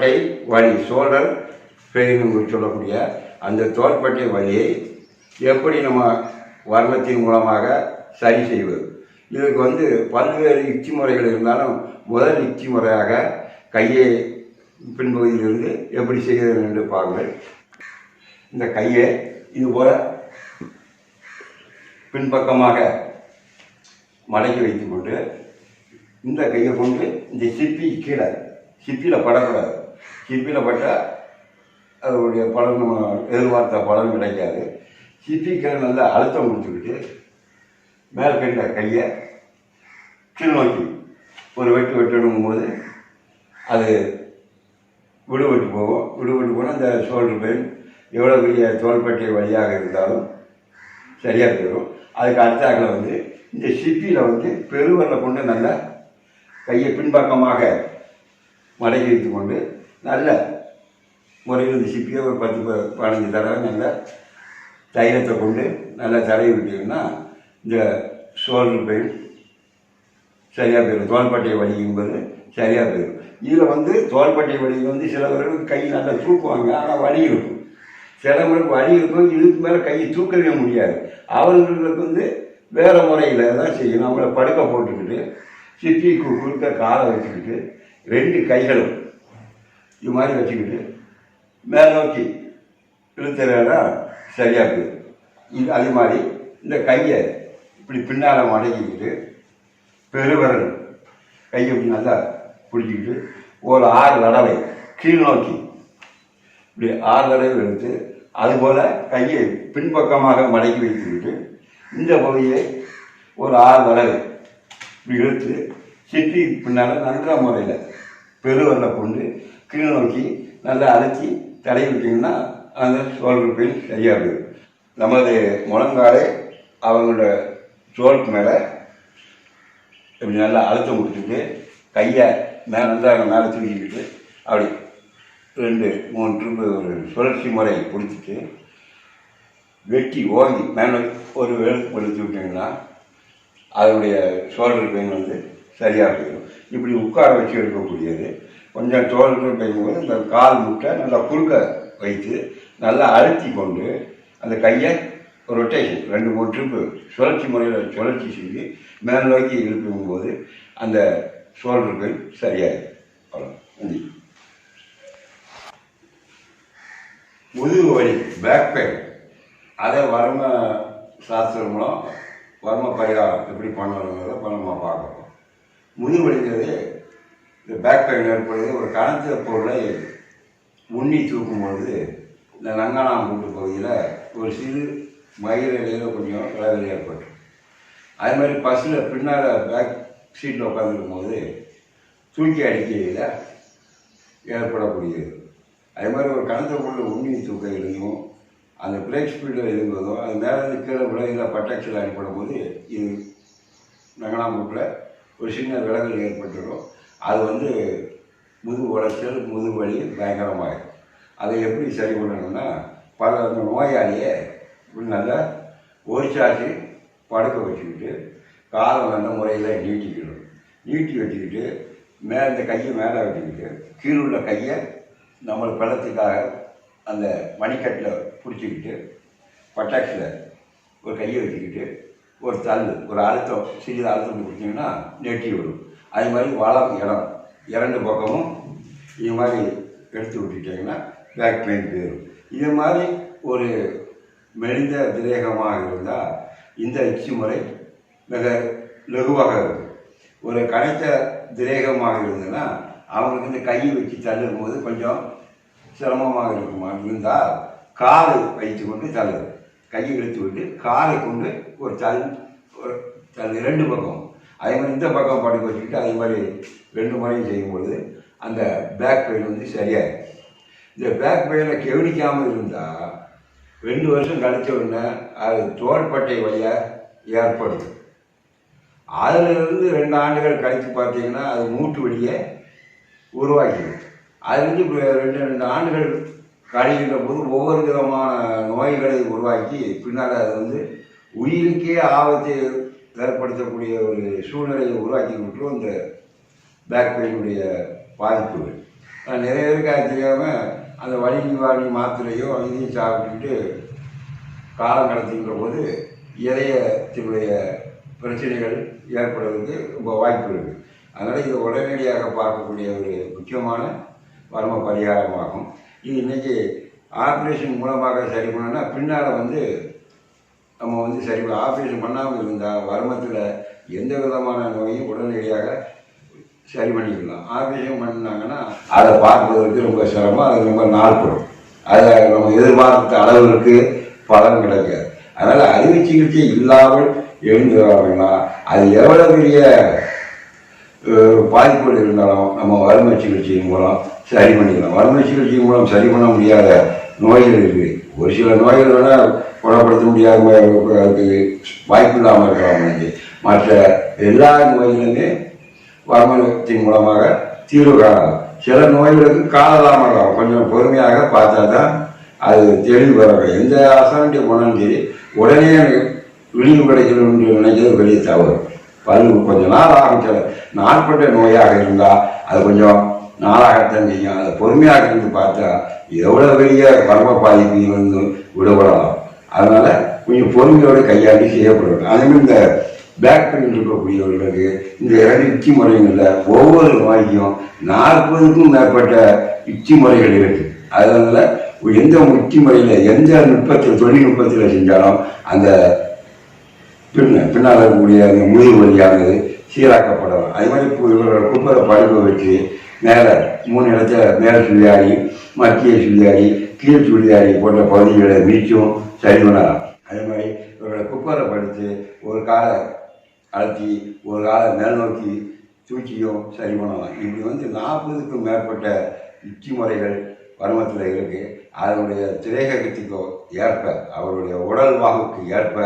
தோள்பட்டை வழி சோழர் பெயின் சொல்லக்கூடிய அந்த தோள்பட்டை வழியை எப்படி நம்ம வர்ணத்தின் மூலமாக சரி செய்வது? இதுக்கு வந்து பல்வேறு யுக்தி முறைகள் இருந்தாலும் முதல் யுக்தி முறையாக கையை பின்பகுதியிலிருந்து எப்படி செய்கிறது என்று பாருங்கள். இந்த கையை இது போல பின்பக்கமாக மடக்கி வைத்துக்கொண்டு இந்த கையை கொண்டு இந்த சிப்பி கீழே சிப்பியில் படக்கூடாது. சிப்பியில் பட்டால் அதனுடைய பலன் நம்ம எதிர்பார்த்த பலன் கிடைக்காது. சிப்பிக்கு நல்லா அழுத்தம் கொடுத்துக்கிட்டு மேற்கண்ட கையை கீழ்நோக்கி ஒரு வெட்டு வெட்டணும் போது அது விடுபட்டு போகும். விடுபட்டு போனால் அந்த ஷோல்டர் பெயின் எவ்வளோ பெரிய தோள்பட்டை வழியாக இருந்தாலும் சரியாக போயிடும். அதுக்கு அடுத்தாக்கில் வந்து இந்த சிப்பியில் வந்து பெருவரில் கொண்டு நல்லா கையை பின்பக்கமாக மடக்கி வைத்து கொண்டு நல்ல முறையில் இந்த சிப்பியை ஒரு பத்து பதினஞ்சு தடவை நல்ல தைலத்தை கொண்டு நல்லா தடவி விட்டீங்கன்னா இந்த சோல்டர் பெயின் சரியாக போயிடும். தோள்பட்டை வலிக்கும்போது சரியாக போயிடும். இதில் வந்து தோள்பட்டை வலி வந்து சில பேருக்கு கை நல்லா தூக்குவாங்க ஆனால் வலி இருக்கும். சில வலி இருக்கும் இதுக்கு மேலே கையை தூக்கவே முடியாது. அவர்களுக்கு வந்து வேறு முறையில் தான் செய்யணும். அவங்கள படுக்க போட்டுக்கிட்டு சித்தி கு- குறுக்க காலை வச்சுக்கிட்டு ரெண்டு கைகளும் இது மாதிரி வச்சுக்கிட்டு மேல் நோக்கி இழுத்துறா சரியாக போயிடும் இது அதே மாதிரி இந்த கையை இப்படி பின்னால் மடக்கிக்கிட்டு பெருவிரல் கையை இப்படி நல்லா பிடிச்சிக்கிட்டு ஒரு ஆறு தடவை கீழ் நோக்கி இப்படி ஆறு தடவை எடுத்து அதுபோல் கையை பின்பக்கமாக மடக்கி வைத்துக்கிட்டு இந்த பகுதியை ஒரு ஆறு தடவை இப்படி இழுத்து சிட்டி பின்னால் நல்ல முறையில் பெருவரில் கொண்டு கீழ் நோக்கி நல்லா அழைச்சி தடவி விட்டிங்கன்னா அந்த சோல்டர் பெயின் சரியாக போயிடும். நமது முழங்காலே அவங்களோட தோலுக்கு மேலே இப்படி நல்லா அழுத்தம் கொடுத்துட்டு கையை மேலே மேலே தூக்கிக்கிட்டு அப்படி ரெண்டு மூணு ட்ரிப்பு ஒரு சுழற்சி முறை கொடுத்துட்டு வெட்டி ஓங்கி மேலே ஒரு வேலுக்கு படுத்து விட்டிங்கன்னா அதனுடைய ஷோல்டர் பெயின் வந்து சரியாக போயிடும். இப்படி உட்கார வச்சு எடுக்கக்கூடியது கொஞ்சம் ஷோல்டர் பெய்யும்போது போது இந்த கால் முட்டை நல்லா குறுக்க வைத்து நல்லா அழுத்தி கொண்டு அந்த கையை ரொட்டேஷன் ரெண்டு மூணு ட்ரிப்பு சுழற்சி முறையில் சுழற்சி செஞ்சு மேல் நோக்கி இழுக்கும் போது அந்த ஷோல்டர் பெயின் சரியாயிடும். அவ்வளோ நன்றி. முதுகு வலி பேக் பெயின் அதை வர்ம சாஸ்திரம் மூலம் வர்ம பரிகாரம் எப்படி பண்ணணுங்கிறத இப்போ நம்ம பார்க்குறோம் முதுகு வலிங்கிறது இந்த பேக் பெயின் ஏற்படுது ஒரு கணத்து பொருளை உண்ணி தூக்கும் பொழுது இந்த நங்கானாம் பகுதியில் ஒரு சிறு மயிர் இலையில் கொஞ்சம் விளைவில் ஏற்பட்டு அது மாதிரி பஸ்ஸில் பின்னால் பேக் சீட்டில் உட்காந்துருக்கும் போது தூக்கி அடிக்கையில் ஏற்படக்கூடியது. அதே மாதிரி ஒரு கணத்தை பொருள் உண்ணி தூக்கையிலையும் அந்த பிரேக் ஸ்பீடில் இருந்ததும் அது மேலே கீழே விலகில் பட்டாட்சியில் அடிப்படும் போது இது நகனாம்பூட்டில் ஒரு சின்ன விலகல் ஏற்பட்டுடும். அது வந்து முதுகு உளைச்சல் முதுகு வலி பயங்கரமாயிடும் அதை எப்படி சரி பண்ணணும்னா பல அந்த நோயாளியை இப்படி நல்லா ஒரிச்சாச்சு படுக்க வச்சுக்கிட்டு காலம் வந்த முறையில் நீட்டிக்கணும். நீட்டி வச்சுக்கிட்டு மேலே இந்த கையை மேலே வச்சுக்கிட்டு கீழே உள்ள கையை நம்ம பழத்துக்காக அந்த மணிக்கட்டில் பிடிச்சிக்கிட்டு பட்டாக்ஸில் ஒரு கையை வச்சுக்கிட்டு ஒரு தள்ளு ஒரு அழுத்தம் சிறிது அழுத்தம் கொடுத்தீங்கன்னா நெட்டி விடும் அது மாதிரி வளம் இடம். இரண்டு பக்கமும் இது மாதிரி எடுத்து விட்டுட்டிங்கன்னா பேக் பெயின் போயிடும் இது மாதிரி ஒரு மெலிந்த திரேகமாக இருந்தால் இந்த எச்சி முறை மிக லகுவாக இருக்கும். ஒரு கனைத்த திரேகமாக இருந்ததுன்னா அவங்களுக்கு இந்த கையை வச்சு தள்ளும் போது கொஞ்சம் சிரமமாக இருக்குமா? இருந்தால் காலை வைத்து கொண்டு தள்ளுது. கையை இழுத்து விட்டு காலை கொண்டு ஒரு தள் ஒரு தள் ரெண்டு பக்கம் அதே மாதிரி இந்த பக்கம் படுக்க வச்சுக்கிட்டு அதே மாதிரி ரெண்டு முறையும் செய்யும்பொழுது அந்த பேக் பெயின் வந்து சரியாயிடும் இந்த பேக் பெயினை கவனிக்காமல் இருந்தால் ரெண்டு வருஷம் கழிச்ச உடனே அது தோள்பட்டை வழியாக ஏற்படுது அதிலிருந்து ரெண்டு ஆண்டுகள் கழித்து பார்த்தீங்கன்னா அது மூட்டு வழியை உருவாக்கிடும் அதுலேருந்து இப்போ ரெண்டு ரெண்டு ஆண்டுகள் கழிக்கின்ற போது ஒவ்வொரு விதமான நோய்களை உருவாக்கி பின்னால் அது வந்து உயிருக்கே ஆபத்தை ஏற்படுத்தக்கூடிய ஒரு சூழ்நிலையை உருவாக்கி விட்டுரும் இந்த பேக் பெயினுடைய பாதிப்புகள். ஆனால் நிறைய பேருக்கு அது தெரியாமல் அந்த வலி நிவாரணி மாத்திரையோ இதையும் சாப்பிட்டுட்டு காலம் கடத்துகின்ற போது இதயத்தினுடைய பிரச்சனைகள் ஏற்படுவதற்கு ரொம்ப வாய்ப்பு இருக்குது அதனால் இது உடனடியாக பார்க்கக்கூடிய ஒரு முக்கியமான வர்ம பரிகாரமாகும். இது இன்றைக்கி ஆப்ரேஷன் மூலமாக சரி பண்ணோன்னா பின்னால் வந்து நம்ம வந்து சரி ஆப்ரேஷன் பண்ணாமல் இருந்தால் வருமத்தில் எந்த விதமான நோயும் உடனடியாக சரி பண்ணிக்கலாம் ஆப்ரேஷன் பண்ணாங்கன்னா அதை பார்க்குறதுக்கு ரொம்ப சிரமம் அது ரொம்ப நாள்படும் அதை நம்ம எதிர்பார்த்த அளவிற்கு பலன் கிடைக்காது. அதனால் அறுவை சிகிச்சை இல்லாமல் எழுந்துறாங்கன்னா அது எவ்வளோ பெரிய பாதிப்புகள் இருந்தாலும் நம்ம வறுமை சிகிச்சையின் மூலம் சரி பண்ணிக்கலாம் வறுமை சிகிச்சை மூலம் சரி பண்ண முடியாத நோய்கள் இருக்குது ஒரு சில நோய்கள் வேணால் குணப்படுத்த முடியாத அதுக்கு வாய்ப்பு இல்லாமல் இருக்கலாம் வந்து மற்ற எல்லா நோய்களுமே வருமானத்தின் மூலமாக தீர்வு காணலாம் சில நோய்களுக்கு காலதாமதம் கொஞ்சம் பொறுமையாக பார்த்தா தான் அது தெளிவு வரும் எந்த அசாண்டிய போனாலும் சரி உடனே விழிவு கிடைக்கணும்னு நினைக்கிறது பெரிய தவறு. பல் கொஞ்சம் நாள் ஆகும் நாட்பட்ட நோயாக இருந்தால் அது கொஞ்சம் நாளாகத்தான் செய்யும். அதை பொறுமையாக இருந்து பார்த்தா எவ்வளோ பெரிய கர்ம பாதிப்பையும் வந்து விடுபடலாம் அதனால கொஞ்சம் பொறுமையோடு கையாண்டி செய்யப்படும் அதேமாதிரி இந்த பேக் பெயின் இருக்கக்கூடியவர்களுக்கு இந்த இரண்டு யுக்தி முறைகளில் ஒவ்வொரு நோய்க்கும் நாற்பதுக்கும் மேற்பட்ட யுக்தி முறைகள் இருக்கு. அதனால எந்த யுக்தி முறையில் எந்த நுட்பத்தில் தொழில்நுட்பத்தில் செஞ்சாலும் அந்த பின்ன பின்னால் இருக்கக்கூடிய அந்த முதுகு வழியானது சீராக்கப்படலாம். அதே மாதிரி இவர்களோட இவரோட குப்பரை வச்சு மேலே மூணு இடத்துல மேலே சுழியாடி மத்திய சுழியாடி கீழ் சுழியாடி போன்ற பகுதிகளை மீச்சும் சரி பண்ணலாம் அதே மாதிரி இவர்களை குப்பரை படுத்து ஒரு காலை அழுத்தி ஒரு காலை மேல் நோக்கி தூக்கியும் சரி பண்ணலாம் இப்படி வந்து நாற்பதுக்கும் மேற்பட்ட யுக்தி முறைகள் பருமத்தில் இருக்கு. அதனுடைய திரேகத்துக்கோ ஏற்ப அவருடைய உடல் வாகுக்கு ஏற்ப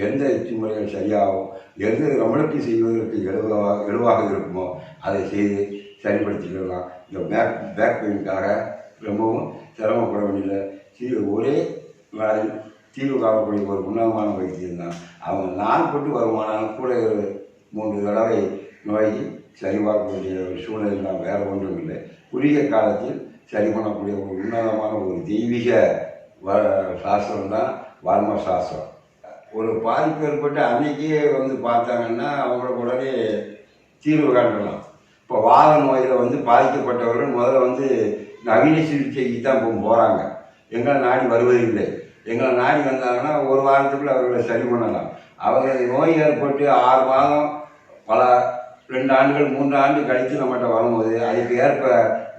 எந்த யுக்தி முறைகள் சரியாகும் எது நம்மளுக்கு செய்வதற்கு எழுவாக எழுவாக இருக்குமோ அதை செய்து சரிப்படுத்திக்கலாம் இந்த பேக் பேக் பெயினுக்காக ரொம்பவும் சிரமப்பட வேண்டியதில்லை. சி- ஒரே தீர்வு காணக்கூடிய ஒரு உன்னதமான வைத்தியம் தான் அவங்க நாள்பட்டு வருமானம் கூட ஒரு மூன்று தடவை நோயை சரிபார்க்க வேண்டிய ஒரு சூழ்நிலை தான் வேறு ஒன்றும் இல்லை. குறுகிய காலத்தில் சரி பண்ணக்கூடிய ஒரு உன்னதமான ஒரு தெய்வீக வ சாஸ்திரம் தான் வர்ம சாஸ்திரம். ஒரு பாதிப்பு ஏற்பட்டு அன்னைக்கே வந்து பார்த்தாங்கன்னா அவங்களுக்கு உடனே தீர்வு காட்டலாம் இப்போ வாத நோயில் வந்து பாதிக்கப்பட்டவர்கள் முதல்ல வந்து நவீன சிகிச்சைக்கு தான் இப்போ போகிறாங்க எங்களை நாடி வருவதில்லை எங்களை நாடி வந்தாங்கன்னா ஒரு வாரத்துக்குள்ளே அவர்களை சரி பண்ணலாம். அவங்க நோய் ஏற்பட்டு ஆறு மாதம் பல ரெண்டு ஆண்டுகள் மூன்று ஆண்டு கழித்து நம்மகிட்ட வரும்போது அதுக்கு ஏற்ப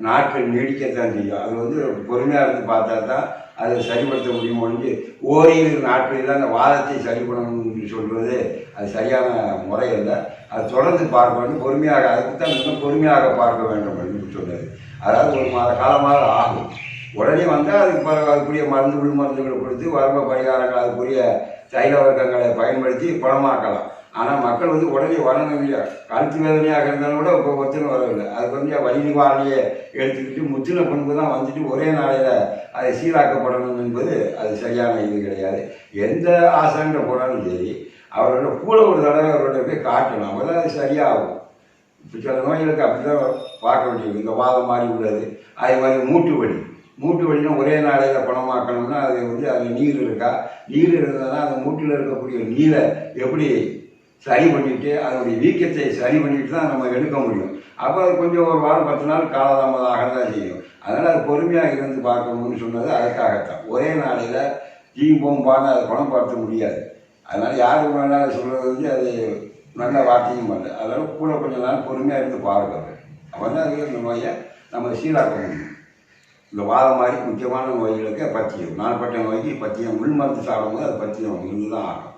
நாட்கள் நீடிக்கத்தான் செய்யும். அது வந்து பொறுமையாக இருந்து பார்த்தா தான் அதை சரிப்படுத்த முடியும் ஒழிஞ்சு ஓரிரு நாட்களில் அந்த வாதத்தை சரி பண்ணணும்னு சொல்வது அது சரியான முறை இல்லை அது தொடர்ந்து பார்க்க வேண்டும் பொறுமையாக அதுக்கு தான் இன்னும் பொறுமையாக பார்க்க வேண்டும் என்று சொல்வது. அதாவது ஒரு மாத காலமாக ஆகும். உடனே வந்தால் அதுக்கு பிறகு அதுக்குரிய மருந்து உள் மருந்துகளை கொடுத்து வரம்ப பரிகாரங்கள் அதுக்குரிய தைல வர்க்கங்களை பயன்படுத்தி குணமாக்கலாம். ஆனால் மக்கள் வந்து உடனே வரணும் இல்லையா கழுத்து வேதனையாக இருந்தாலும் கூட இப்போ ஒத்துணை வரவில்லை. அது வந்து வலி நிவாரணியை எடுத்துக்கிட்டு முத்தின பண்பு தான் வந்துட்டு ஒரே நாளையில் அதை சீராக்கப்படணும் என்பது அது சரியான இது கிடையாது. எந்த ஆசான்கிட்ட போனாலும் சரி அவரோட கூட ஒரு தடவை அவரோட போய் காட்டணும். அப்போ தான் அது சரியாகும். இப்போ சில நோய்களுக்கு அப்படி தான் பார்க்க வேண்டியது. இந்த வாதம் மாறி உள்ளது அதே மாதிரி மூட்டு வலி. மூட்டு வழினா ஒரே நாளையில் குணமாக்கணும்னா அது வந்து அதில் நீர் இருக்கா? நீர் இருந்ததுன்னா அந்த மூட்டில் இருக்கக்கூடிய நீரை எப்படி சரி பண்ணிவிட்டு அதனுடைய வீக்கத்தை சரி பண்ணிவிட்டு தான் நம்ம எடுக்க முடியும். அப்போ அது கொஞ்சம் ஒரு வாரம் பத்து நாள் காலதாமதம் ஆக தான் செய்யும். அதனால் அது பொறுமையாக இருந்து பார்க்கணும்னு சொன்னது அதுக்காகத்தான். ஒரே நாளையில் ஜீ போம்பான்னு அதை குணப்படுத்த முடியாது. அதனால் யாருக்கு வேணாலும் சொல்கிறது வந்து அது நல்ல வார்த்தையும் பண்ணல அதனால் கூட கொஞ்ச நாள் பொறுமையாக இருந்து பார்க்கணும் அப்போ தான் அது இந்த நோயை நம்ம சீராக்க முடியும் இந்த வாதம் மாதிரி முக்கியமான நோய்களுக்கு பத்தியம். நாள்பட்ட நோய்க்கு பத்தியம். உள் மருந்து சாப்பிடும்போது அது பத்தியம். இருந்து தான் ஆகும்.